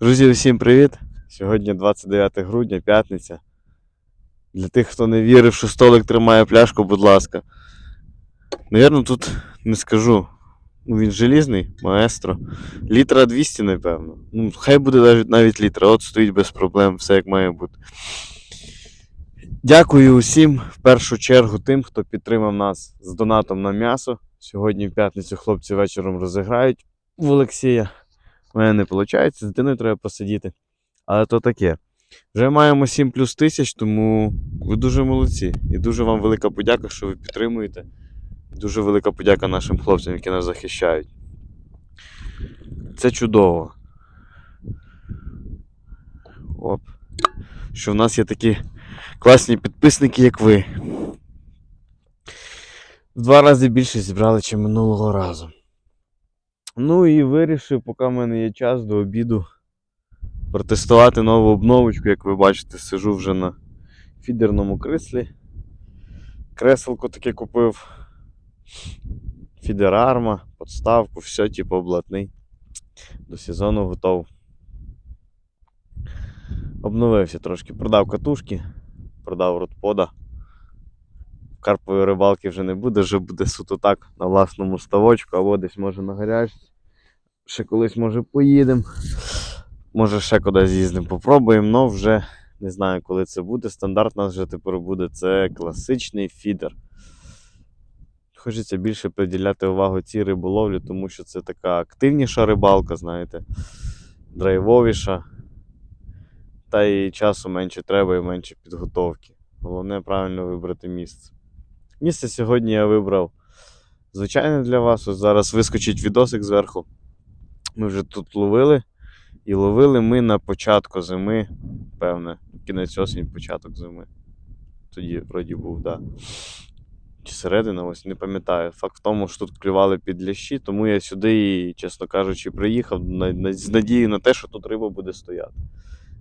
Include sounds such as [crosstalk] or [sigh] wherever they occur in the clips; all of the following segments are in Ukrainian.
Друзі, усім привіт! Сьогодні 29 грудня, п'ятниця. Для тих, хто не вірив, що столик тримає пляшку, будь ласка. Навірно, тут не скажу. Ну, він желізний, маестро. Літра 200, напевно. Ну, хай буде навіть, навіть літра. От стоїть без проблем, все як має бути. Дякую усім, в першу чергу, тим, хто підтримав нас з донатом на м'ясо. Сьогодні в п'ятницю хлопці вечором розіграють в Олексія. У мене не виходить, з дитиною треба посидіти. Але то таке. Вже маємо 7 плюс тисяч, тому ви дуже молодці. І дуже вам велика подяка, що ви підтримуєте. Дуже велика подяка нашим хлопцям, які нас захищають. Це чудово. Оп. Що в нас є такі класні підписники, як ви. В два рази більше зібрали, ніж минулого разу. Ну і вирішив, поки в мене є час до обіду, протестувати нову обновочку. Як ви бачите, сижу вже на фідерному кріслі. Креселко таке купив. Фідерарма, подставку, все, типу, облатний. До сезону готов. Обновився трошки. Продав катушки, продав ротпода. Карпової рибалки вже не буде, вже буде суто так на власному ставочку, або десь може на гарячці. Ще колись може поїдемо. Може ще кудись з'їздимо, попробуємо, але вже не знаю, коли це буде. Стандарт у нас вже тепер буде це класичний фідер. Хочеться більше приділяти увагу цій риболовлі, тому що це така активніша рибалка, знаєте, драйвовіша. Та і часу менше треба і менше підготовки. Головне правильно вибрати місце. Місце сьогодні я вибрав звичайне для вас. Ось зараз вискочить відосик зверху. Ми вже тут ловили. І ловили ми на початку зими, певне, кінець осінь, початок зими. Тоді вроді був. Да. Чи середина, ось не пам'ятаю. Факт в тому, що тут клювали під лящі, тому я сюди, чесно кажучи, приїхав з надією на те, що тут риба буде стояти.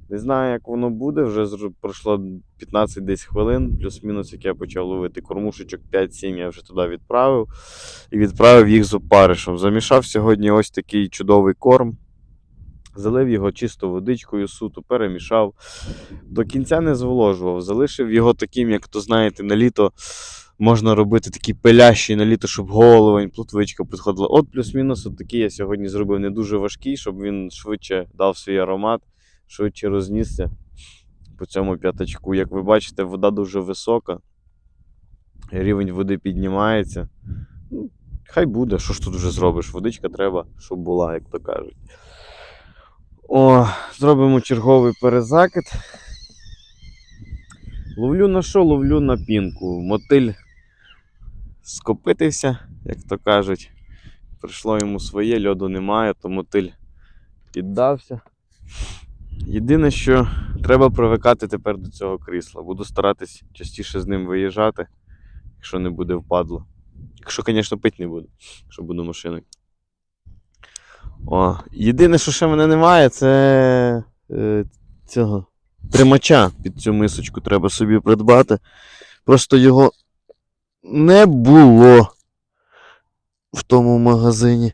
Не знаю, як воно буде, вже пройшло 15 десь хвилин, плюс-мінус, як я почав ловити кормушечок 5-7, я вже туди відправив. І відправив їх з опаришем. Замішав сьогодні ось такий чудовий корм. Залив його чисто водичкою, суто, перемішав. До кінця не зволожував. Залишив його таким, як то знаєте, на літо можна робити такі пилящі на літо, щоб головень, плотвичка підходила. От плюс-мінус, от такий я сьогодні зробив не дуже важкий, щоб він швидше дав свій аромат, швидше рознісся по цьому п'ятачку. Як ви бачите, вода дуже висока. Рівень води піднімається. Ну, хай буде, що ж тут вже зробиш? Водичка треба, щоб була, як то кажуть. О, зробимо черговий перезакид. Ловлю на що? Ловлю на пінку. Мотиль скопитився, як то кажуть. Прийшло йому своє, льоду немає, то мотиль піддався. Єдине, що треба привикати тепер до цього крісла. Буду старатись частіше з ним виїжджати, якщо не буде впадло. Якщо, звісно, пити не буду, якщо буду машиною. О, єдине, що ще мене немає, це е, цього тримача під цю мисочку треба собі придбати. Просто його не було в тому магазині.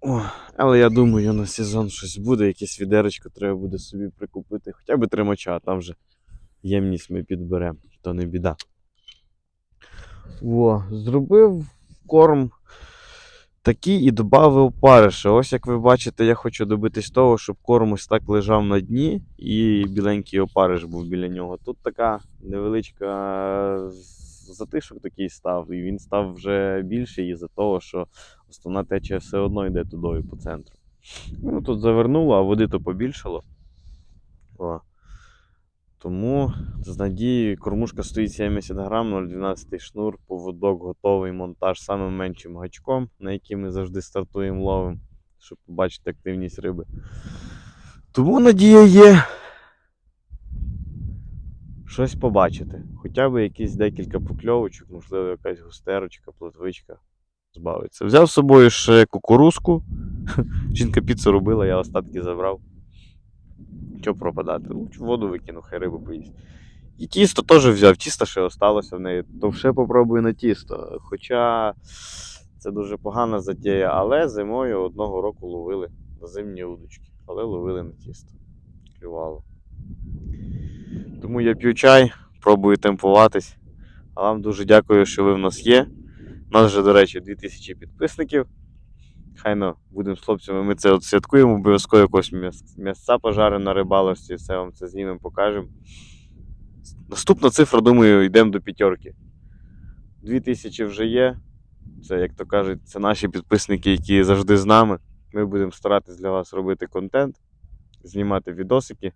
О, але я думаю, на сезон щось буде, якесь відеречко треба буде собі прикупити. Хоча б тримача, а там вже ємність ми підберемо, то не біда. О, зробив корм такий і додав опариша. Ось як ви бачите, я хочу добитись того, щоб корм ось так лежав на дні і біленький опариш був біля нього. Тут така невеличка затишок такий став, і він став вже більший із-за того, що основна течія все одно йде тудою по центру. Ну, тут завернуло, а води то побільшало. О. Тому з надією кормушка стоїть 70 грам, 0,12 шнур, поводок готовий монтаж самим меншим гачком, на який ми завжди стартуємо ловим, щоб побачити активність риби. Тому надія є щось побачити. Хоча б якісь декілька покльовочок, можливо, якась густерочка, плотвичка збавиться. Взяв з собою ще кукурузку. [laughs] Жінка піцу робила, я остатки забрав. Що пропадати? Лучше воду викину, хай рибу поїсть. І тісто теж взяв, тісто ще осталося в неї, то ще попробую на тісто. Хоча це дуже погана затія, але зимою одного року ловили на зимні удочки, але ловили на тісто. Клювало. Тому я п'ю чай, пробую темпуватись. А вам дуже дякую, що ви в нас є. У нас вже, до речі, 2000 підписників. Хайно будемо з хлопцями. Ми це святкуємо, обов'язково якось м'яс- м'ясця пожаримо на рибалочці, все вам це знімемо, покажемо. Наступна цифра, думаю, йдемо до п'ятерки. 2000 вже є. Це, як то кажуть, це наші підписники, які завжди з нами. Ми будемо старатись для вас робити контент, знімати відосики.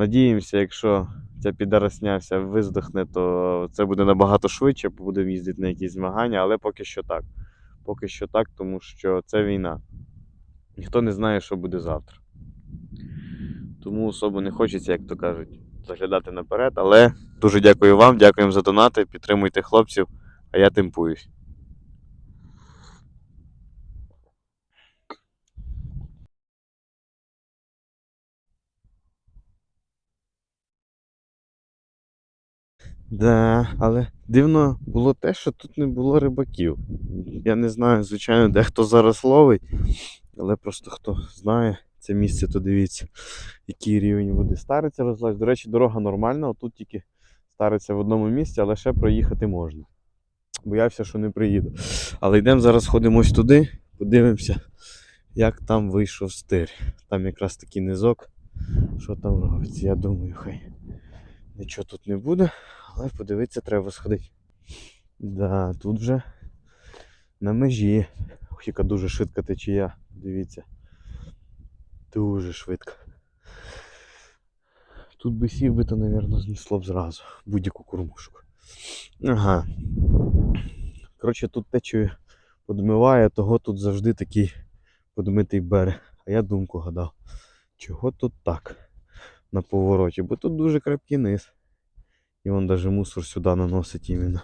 Надіємося, якщо ця підарасня вся виздохне, то це буде набагато швидше, будемо їздити на якісь змагання, але поки що так. Поки що так, тому що це війна. Ніхто не знає, що буде завтра. Тому особо не хочеться, як то кажуть, заглядати наперед. Але дуже дякую вам, дякуємо за донати, підтримуйте хлопців, а я темпуюсь. Да, але дивно було те, що тут не було рибаків. Я не знаю, звичайно, де хто зараз ловить, але просто хто знає це місце, то дивіться, який рівень води. Стариться розлазь. До речі, дорога нормальна, тут тільки стариться в одному місці, але ще проїхати можна. Боявся, що не приїду. Але йдемо зараз ходимо ось туди, подивимося, як там вийшов стир. Там якраз такий низок. Що там робиться? Я думаю, хай нічого тут не буде. Але подивитися треба сходити. Да, тут вже на межі. Ох, яка дуже швидка течія. Дивіться. Дуже швидко. Тут би сів би, то, мабуть, знесло б зразу. Будь-яку кормушку. Ага. Коротше, тут течію подмиває, того тут завжди такий подмитий берег. А я думку гадав. Чого тут так? На повороті? Бо тут дуже крепкий низ. І вон даже мусор сюди наносить іменно.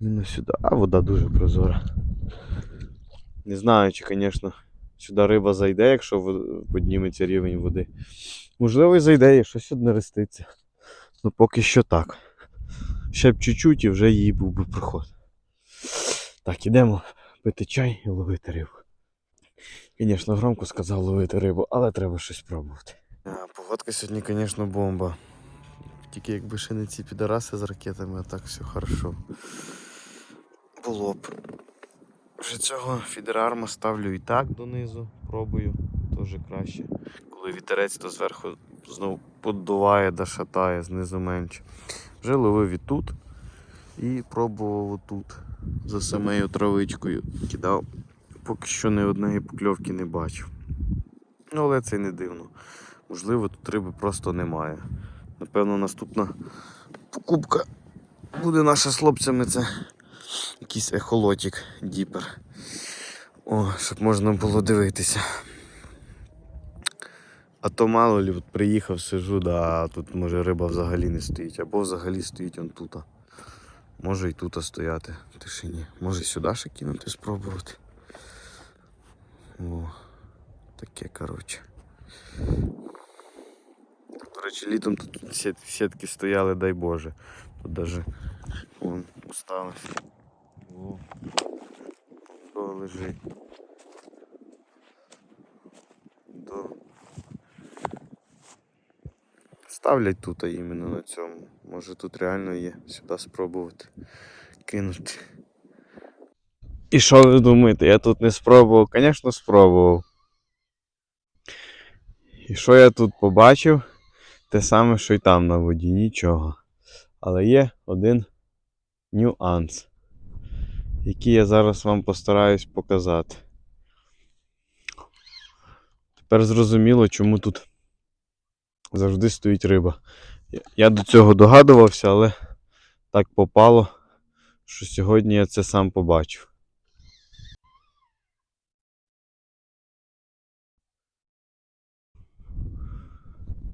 Іменно сюди. А вода дуже прозора. Не знаю, чи, звісно, сюди риба зайде, якщо підніметься рівень води. Можливо, і зайде, і щось одне реститься. Ну поки що так. Ще б чуть-чуть і вже її був би проход. Так, ідемо пити чай і ловити рибу. Звісно, громко сказав ловити рибу, але треба щось пробувати. Погодка сьогодні, звісно, бомба. Тільки якби ще не ці підараси з ракетами, а так все хорошо. Було б. Вже цього фідерарма ставлю і так донизу, пробую, теж краще. Коли вітерець, то зверху знову поддуває да шатає, знизу менше. Вже ловив і тут і пробував отут за самою травичкою. Кидав. Поки що ні одної покльовки не бачив. Ну, але це не дивно. Можливо, тут риби просто немає. Напевно, наступна покупка буде наша з хлопцями. Це якийсь ехолотик діпер. О, щоб можна було дивитися. А то мало лі, от приїхав, сижу, да, а тут може риба взагалі не стоїть. Або взагалі стоїть он тут. Може і тут стояти в тишині. Може сюди ще кинути, спробувати. О, таке, коротше. До літом тут сет- сітки стояли, дай Боже. Тут даже вон осталось. О, то лежить. То. Ставлять тут а іменно на цьому. Може тут реально є. Сюди спробувати кинути. І що ви думаєте? Я тут не спробував? Звісно, спробував. І що я тут побачив? Те саме, що й там на воді, нічого. Але є один нюанс, який я зараз вам постараюсь показати. Тепер зрозуміло, чому тут завжди стоїть риба. Я- до цього догадувався, але так попало, що сьогодні я це сам побачив.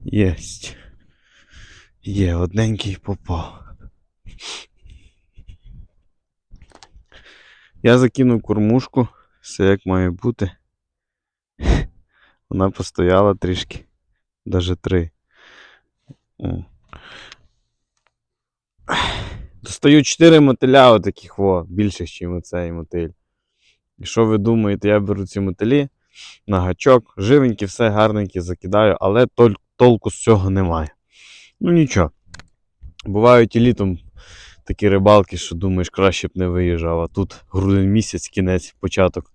Єсть. Є, одненький попав. Я закинув кормушку, все як має бути. Вона постояла трішки, навіть три. О. Достаю 4 мотиля отаких, во, більших, ніж оцей мотиль. І що ви думаєте, я беру ці мотилі, на гачок, живенькі, все гарненькі закидаю, але толку з цього немає. Ну нічого. Бувають і літом такі рибалки, що думаєш, краще б не виїжджав, а тут грудень місяць, кінець, початок.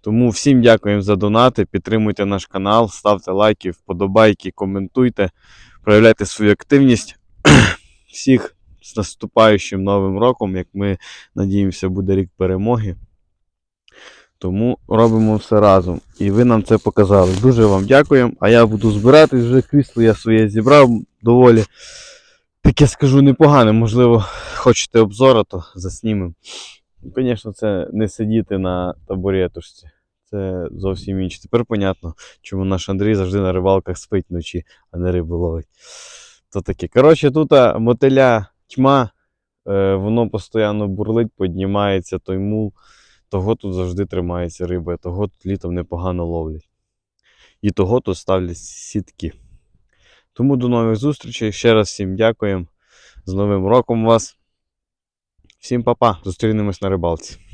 Тому всім дякуємо за донати. Підтримуйте наш канал, ставте лайки, вподобайки, коментуйте, проявляйте свою активність. [clears throat] Всіх з наступаючим новим роком, як ми надіємося, буде рік перемоги. Тому робимо все разом. І ви нам це показали. Дуже вам дякуємо. А я буду збиратись вже крісло, я своє зібрав доволі. Таке скажу непогане, можливо, хочете обзора, то заснімемо. Звісно, це не сидіти на табуретушці. Це зовсім інше. Тепер понятно, чому наш Андрій завжди на рибалках спить вночі, а не рибу ловить. То таке. Коротше, тут мотиля тьма, е, воно постійно бурлить, піднімається той мул. Того тут завжди тримається риба, того тут літом непогано ловлять. І того тут ставлять сітки. Тому до нових зустрічей. Ще раз всім дякуємо. З Новим роком вас. Всім па-па. Зустрінемось на рибалці.